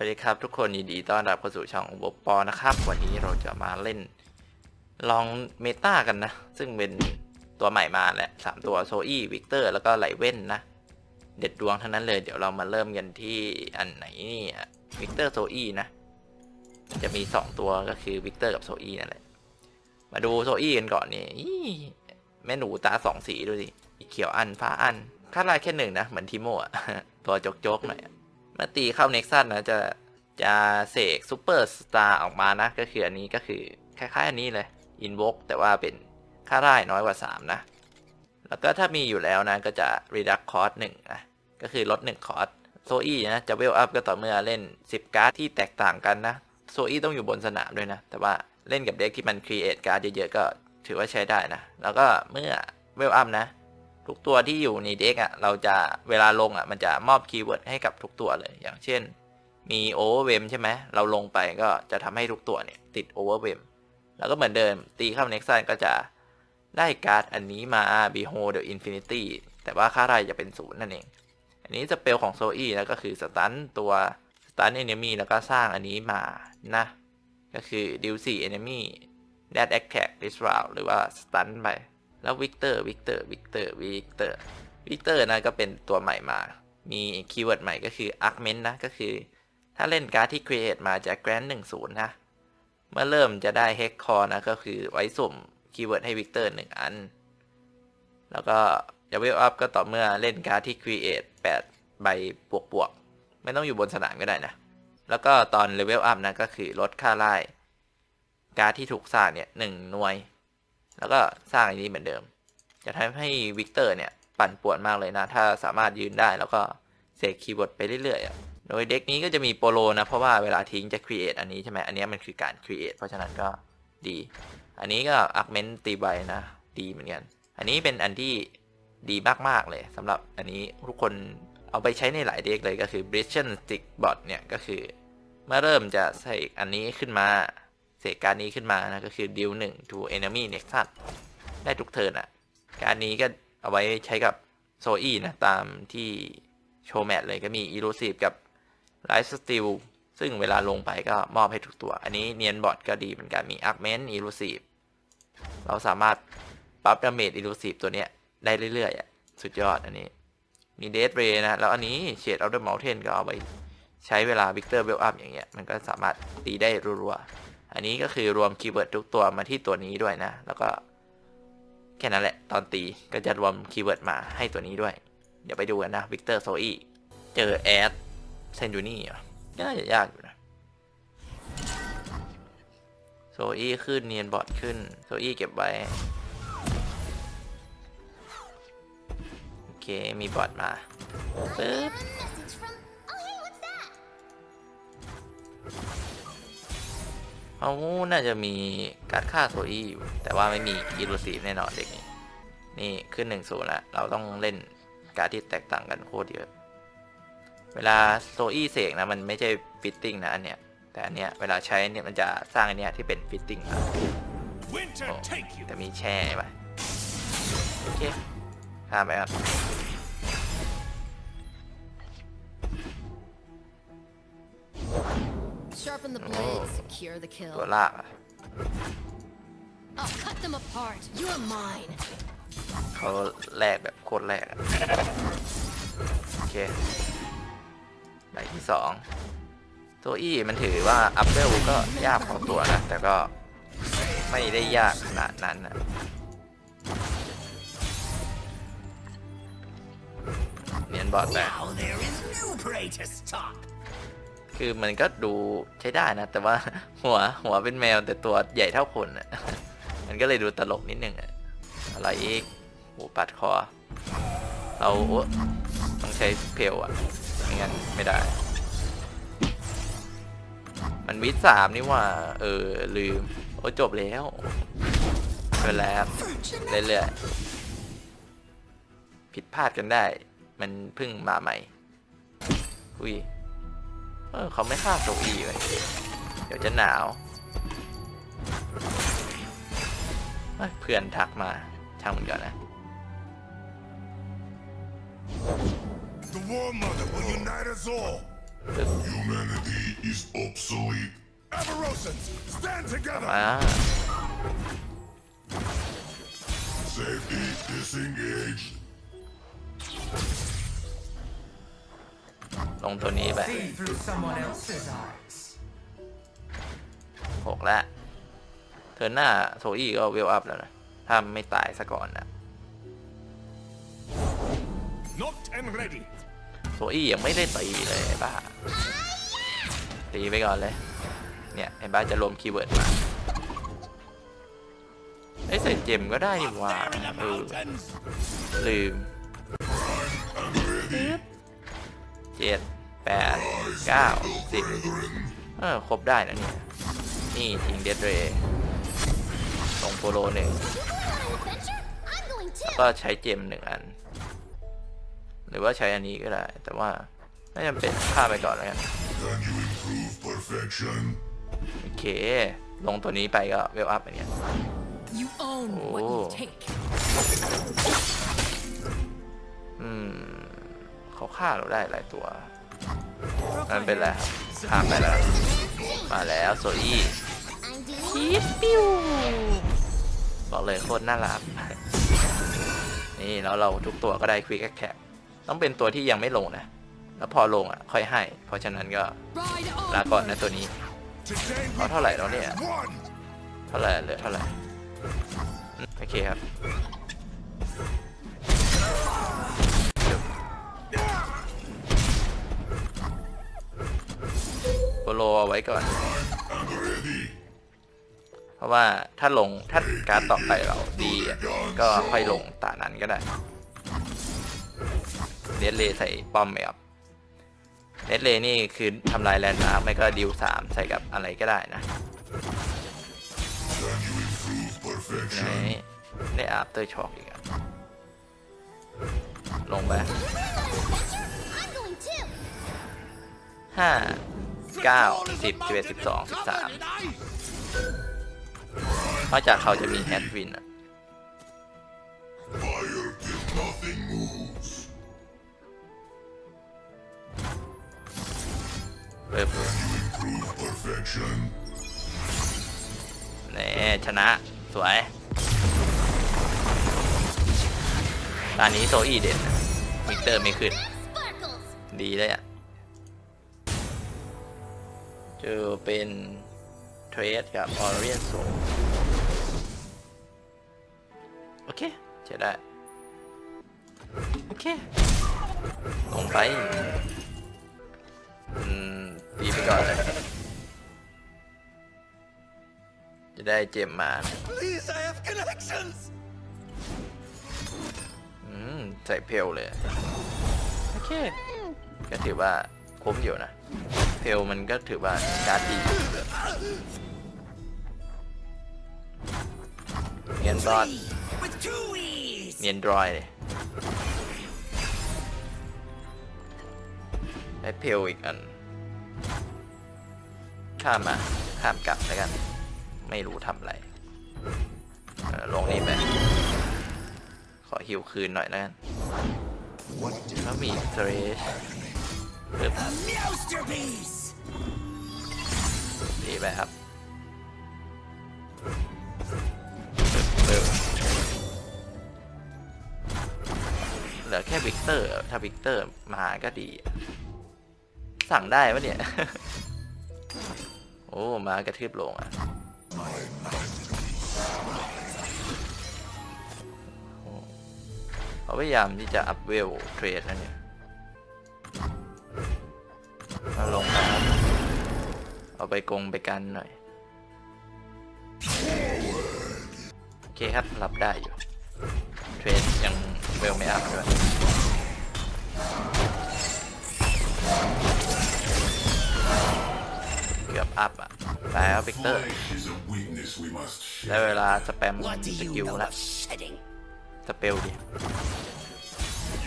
วัสดีครับทุกคนยินดีต้อนรับเข้าสู่ช่องบปอนะครับ วันนี้เราจะมาเล่น ลองเมตากันนะ ซึ่งเป็นตัวใหม่มาแหละสามตัวโซอี้วิกเตอร์แล้วก็ไหลเว่นนะ เด็ดดวงทั้งนั้นเลย เดี๋ยวเรามาเริ่มกันที่อันไหนนี่วิกเตอร์โซอี้นะ จะมี2ตัวก็คือวิกเตอร์กับโซอี้นั่นแหละ มาดูโซอี้กันก่อนนี่แม่หนูตาสองสีดูสิเขียวอันฟ้าอันค่าลายแค่หนึ่งนะเหมือนทิโมะตัวโจกๆหน่อย เมื่อตีเข้าเน็กซัสนะจะจะเสกซูเปอร์สตาร์ออกมานะ ก็คืออันนี้ก็คือคล้ายๆอันนี้เลยอินวกแต่ว่าเป็นค่าได้น้อยกว่า 3 นะ แล้วก็ถ้ามีอยู่แล้วนะ ก็จะ reduct cost 1นะก็คือลด1คอร์สโซอี้นะ จะเวลอัพก็ต่อเมื่อเล่น 10 การ์ดที่แตกต่างกันนะ โซอี้ต้องอยู่บนสนามด้วยนะ แต่ว่าเล่นกับเด็กที่มัน create การ์ดเยอะๆ ก็ถือว่าใช้ได้นะ แล้วก็เมื่อเวลอัพนะ ทุกตัวที่อยู่ในเด็กอะเราจะเวลาลงอะมันจะมอบคีย์เวิร์ดให้กับทุกตัวเลย อย่างเช่น มีโอเวอร์เวมใช่ไหมเราลงไปก็จะทำให้ทุกตัวเนี่ยติดโอเวอร์เวมแล้วก็เหมือนเดิมตีเข้าเน็กซันก็จะได้การ์ดอันนี้มา Behold the Infinity แต่ว่าค่าไรจะเป็นศูนย์นั่นเอง อันนี้สเปลของโซอี้แล้วก็คือสตันตัวสตันเอนมีแล้วก็สร้างอันนี้มานะ ก็คือดิวสี่เอนมี that attack this round หรือว่าสตันไป แล้ววิกเตอร์วิกเตอร์วิกเตอร์วิกเตอร์วิกเตอร์นะก็เป็นตัวใหม่มา มีคีย์เวิร์ดใหม่ก็คือ augment นะก็คือ ถ้าเล่นการ์ดที่ create มาจาก grant 1 0นะ เมื่อเริ่มจะได้ hex core นะก็คือไว้สุ่มคีย์เวิร์ดให้วิกเตอร์1อัน แล้วก็จะเวลอัพก็ต่อเมื่อเล่นการ์ดที่ create 8 ใบบวกบวกๆไม่ต้องอยู่บนสนามก็ได้นะ แล้วก็ตอนเลเวลอัพนะก็คือลดค่าไล่การ์ดที่ถูกสร้างเนี่ยหนึ่งหน่วย แล้วก็สร้างอันนี้เหมือนเดิม จะทำให้วิกเตอร์เนี่ยปั่นป่วนมากเลยนะ ถ้าสามารถยืนได้แล้วก็เสกคีย์เวิร์ดไปเรื่อยๆ โดยเด็กนี้ก็จะมีโปโลนะ เพราะว่าเวลาทิ้งจะ create อันนี้ใช่ไหมอันนี้มันคือการ create เพราะฉะนั้นก็ดี อันนี้ก็ augment ตีใบนะ ดีเหมือนกัน อันนี้เป็นอันที่ดีมากๆเลยสำหรับอันนี้ทุกคนเอาไปใช้ในหลายเด็กเลยก็คือ b r i s h a n Stick Bot เนี่ยก็คือ เมื่อเริ่มจะใส่อันนี้ขึ้นมา เสกการนี้ขึ้นมานะก็คือ deal 1 to enemy nexus ได้ทุกเทิร์นอะ การนี้ก็เอาไว้ใช้กับโซอี้นะ ตามที่โชว์แมทเลยก็มี elusive กับ life steal ซึ่งเวลาลงไปก็มอบให้ทุกตัว อันนี้เนียนบอทก็ดีเหมือนกันมี augment elusive เราสามารถปรับดาเมจ elusive ตัวเนี้ยได้เรื่อยๆอะสุดยอดอันนี้ มี death ray นะ แล้วอันนี้ shade of the mountain ก็เอาไปใช้เวลา victor build up อย่างเงี้ย มันก็สามารถตีได้รัวๆ อันนี้ก็คือรวมคีย์เวิร์ดทุกตัวมาที่ตัวนี้ด้วยนะ แล้วก็แค่นั้นแหละ ตอนตีก็จะรวมคีย์เวิร์ดมาให้ตัวนี้ด้วย เดี๋ยวไปดูกันนะวิกเตอร์โซอีเจอแอดเซนจูนี่เหรอน่าจะยากอยู่นะโซอีขึ้นเนียนบอดขึ้นโซอีเก็บไว้โอเคมีบอดมาปึ๊บ เขาน่าจะมีการดฆ่าโซอี้อยู่ แต่ว่าไม่มีอีลูซีฟแน่นอนเด็กนี้ นี่ขึ้นหนึ่งศูนย์ละเราต้องเล่นการดที่แตกต่างกันโคตรเยอะ เวลาโซอี้เสกนะมันไม่ใช่ฟิตติ้งนะอันเนี้ย แต่อันเนี้ยเวลาใช้เนี่ยมันจะสร้างอันเนี้ยที่เป็นฟิตติ้งมา Winter Oh. take you. แต่มีแช่ไปโอเคข้ามไปครับ Sharpen the Oh. blade, secure the ตัว kill. ลากอะ I'll cut them apart. You're mine. เขาแลกแบบโคตรแลกอะโอเคใบที่สองโซอี้มันถือว่าอัพเวลก็ยากพอตัวนะ แต่ก็ไม่ได้ยากขนาดนั้นนะเนียนบอดแต่ Now there is no prey to stop. คือมันก็ดูใช้ได้นะ แต่ว่าหัวหัวเป็นแมวแต่ตัวใหญ่เท่าคนอะ มันก็เลยดูตลกนิดนึงอะ อะไรอีกหูปัดคอ เราโอ๊ะต้องใช้เพลอะไม่งั้นไม่ได้ มันวิทสามนี่ว่า เออ ลืม โอ้จบแล้วเป็นแล้วเรื่อยๆผิดพลาดกันได้ มันเพิ่งมาใหม่ อุ้ย เออเขาไม่ฆ่าโซอีเลยเดี๋ยวจะหนาวเอ้ยเพื่อนทักมาช่างมันก่อนนะ The War Mother will unite us all. Humanity is obsolete. Avarosans, stand together! มา Safety disengaged. ลงตัวนี้ไป See through someone else's eyes. หกแล้วเทิร์นหน้าโซอี้ก็เวลอัพแล้วนะ ถ้าไม่ตายซะก่อนนะ Knocked and ready. โซอี้ยังไม่ได้ตีเลยไอ้บ้าตีไปก่อนเลย เนี่ยไอ้บ้าจะรวมคีย์เวิร์ดมาไอ้ยใส่เจมก็ได้นี่หว่า There in the เออ mountains! ลืมเจ็ด แปดเก้าสิบเออครบได้นะเนี่ยนี่ทิ้งเดดเรย์ลงโปโลหนึ่งก็ใช้เจมหนึ่งอัน หรือว่าใช้อันนี้ก็ได้ แต่ว่าไม่จำเป็นฆ่าไปก่อนแล้วกันโอเค ลงตัวนี้ไปก็เวลอัพอันเนี้ย You own what you Oh. take. อืมเขาฆ่าเราได้หลายตัว นั่นเป็นไรครับข้ามไปแล้ว มาแล้วโซอี้พีดปิวบอกเลยโคตรน่ารัก นี่แล้วเราทุกตัวก็ได้ควิกแคปต้องเป็นตัวที่ยังไม่ลงนะ แล้วพอลงอะค่อยให้ เพราะฉะนั้นก็ลาก่อนนะตัวนี้เอาเท่าไหร่แล้วเนี่ย เท่าไหร่เหลือเท่าไหร่ โอเคครับ โปโลเอาไว้ก่อน เพราะว่าถ้าลงถ้าการดต่อไปเราดีอะก็ค่อยลงตานั้นก็ได้เนสเลใส่ป้อมไหมครับเนสเลนี่คือทำลายแลนด์มาร์กไม่ก็ดิวสามใส่กับอะไรก็ได้นะ Can you improve ใน perfection? ในอาร์เตอร์ช็อคอีกอะลงไป I'm going too. ห้า เก้าสิบสิบเอ็ดสิบสองสิบสามนอกจากเขาจะมีแฮดวินอะเปิบ Improve perfection. แหน่ชนะ สวยตอนนี้โซอีเด่นมิกเตอร์ไม่ขึ้น ดีเลยอะ เจอเป็นเทรดกับออเรียนโซโอเคใช้ได้ โอเค ลงไป อืม ตีไปก่อนเลย จะได้เจมมา Please, I have connections! อืม ใส่เพลเลย โอเค ก็ถือว่าคุ้มอยู่นะเพ ลมันก็ถือว่าการ์ดดีเนียนบอด With two E's! เนียนดรอยเลยได้เพลอีกอัน ข้ามมา ข้ามกลับแล้วกัน ไม่รู้ทำอะไรเออลงนี่ไป ขอฮิวคืนหน่อยแล้วกันแล้วมีเทรชปึ๊บ Masterpiece! ไปครับเหลือแค่วิกเตอร์ ถ้าวิกเตอร์มาก็ดี สั่งได้ปะเนี่ย โอ้ มากระทืบลงอะเขาพยายามที่จะอัพเวลเทรดนะเนี่ย ไปกงไปกันหน่อย โอเคครับรับได้อยู่ เทรดยังเวลไม่อัพด้วยเกือบอัพอะตายแล้ววิกเตอร์ Flesh is a weakness we must ได้ share. เวลาสแปม What do ส you กิล know ละ of shedding? สเปลดิ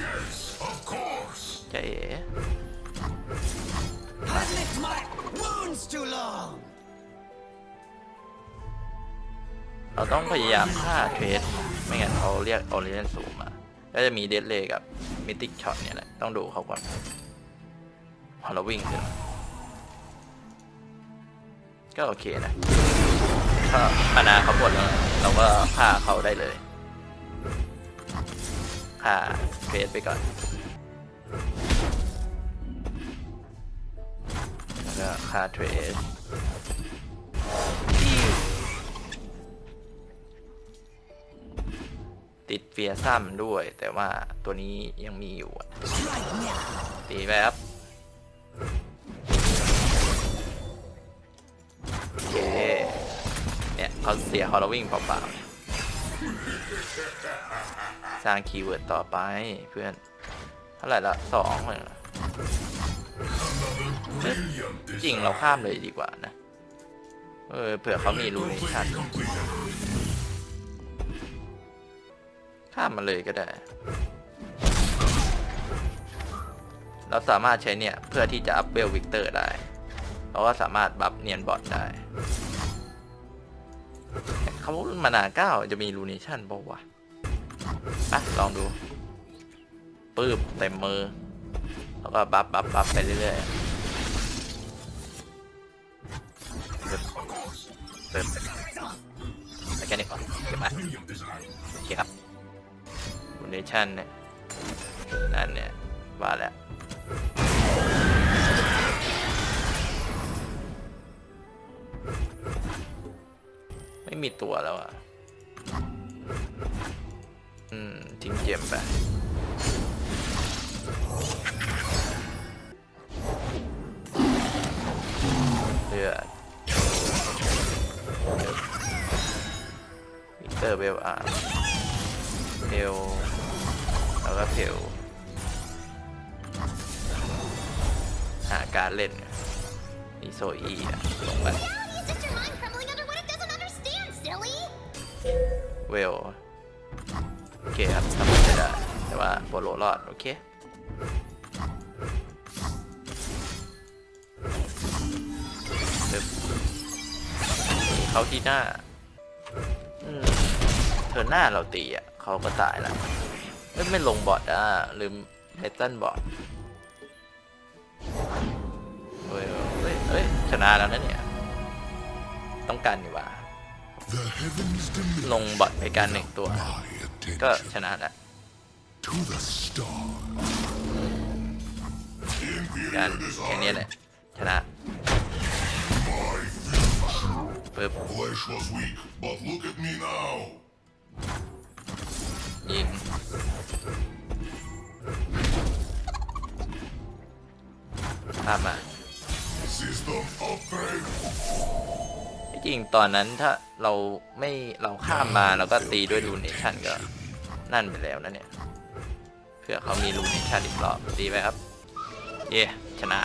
Yes, of course. จะเอ๋ wounds too long! เราต้องพยายามฆ่าเทรดไม่งั้นเขาเรียกออริเอนสูมา ก็จะมีเดดเลย์กับมิติกช็อตเนี่ยแหละ ต้องดูเขาก่อนพอเราวิ่งขึ้นก็โอเคนะถ้ามานาเขาหมดแล้ว เราก็ฆ่าเขาได้เลยฆ่าเฟสไปก่อน แล้วก็ฆ่าเทรสติดเฟียซัมด้วย แต่ว่าตัวนี้ยังมีอยู่ตีไปครับโอเคเนี่ยเขาเสียฮอลลวิ่งเปล่าๆสร้างคีย์เวิร์ดต่อไปเพื่อน เท่าไหร่ละสองเลย จริงเราข้ามเลยดีกว่านะ เออเผื่อเขามีรูนิชันข้ามมาเลยก็ได้ เราสามารถใช้เนี่ย เพื่อที่จะอัพเวลวิกเตอร์ได้ เราก็สามารถบัฟเนียนบอทได้เขามานาเก้าจะมีรูนิชันป่าวะอะลองดูปื้บเต็มมือ แล้วก็บัฟบัฟบัฟไปเรื่อยๆ โอเคครับคูเนชั่นเนี่ยนั่นเนี่ยว่าแล้วไม่มีตัวแล้วอะ อืม ทิ้งเจมไปเลือด วิกเตอร์เบลอาร์เพลแล้วก็เพลหาการเล่นมีโซอีอะลงไปเวลโอเคครับทำไม่ได้แต่ว่าโปโลรอด โอเคเข้าที่หน้า เธอหน้าเราตีอะเขาก็ตายล้วเอ้ยไม่ลงบอทอะลืมเมตันบอทเฮ้ยเฮ้ยเฮ้ยชนะแล้วนะเนี่ย ต้องการอยู่ว่า ลงบอทไปการหนึ่งตัว ก็ชนะแล้วการแค่นี้แหละชนะปึ๊บ ยิงข้ามมาจริงตอนนั้นถ้าเราไม่เราข้ามมาแล้วก็ตีด้วยรูเนชั่นก็นั่นไปแล้วนะเนี่ยเพื่อเขามีรูเนชั่นอีกรอบตีไปครับ เย่ชนะ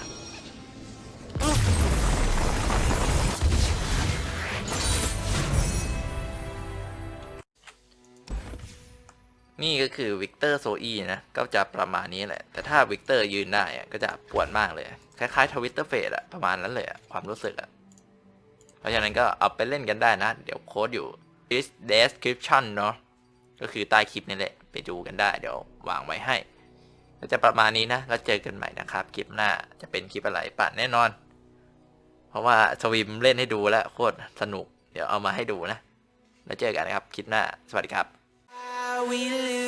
นี่ก็คือวิกเตอร์โซอีนะก็จะประมาณนี้แหละ แต่ถ้าวิกเตอร์ยืนได้อะก็จะปวดมากเลย คล้ายๆทวิตเตอร์เฟสอะประมาณนั้นเลยอะความรู้สึกอะเพราะฉะนั้นก็เอาไปเล่นกันได้นะ เดี๋ยวโค้ดอยู่ is description เนาะก็คือใต้คลิปนี่แหละ ไปดูกันได้ เดี๋ยววางไว้ให้ก็จะประมาณนี้นะ แล้วเจอกันใหม่นะครับ คลิปหน้าจะเป็นคลิปอะไรปัดแน่นอน เพราะว่าสวิมเล่นให้ดูแล้วโคตรสนุก เดี๋ยวเอามาให้ดูนะ แล้วเจอกันนะครับคลิปหน้า สวัสดีครับ we live.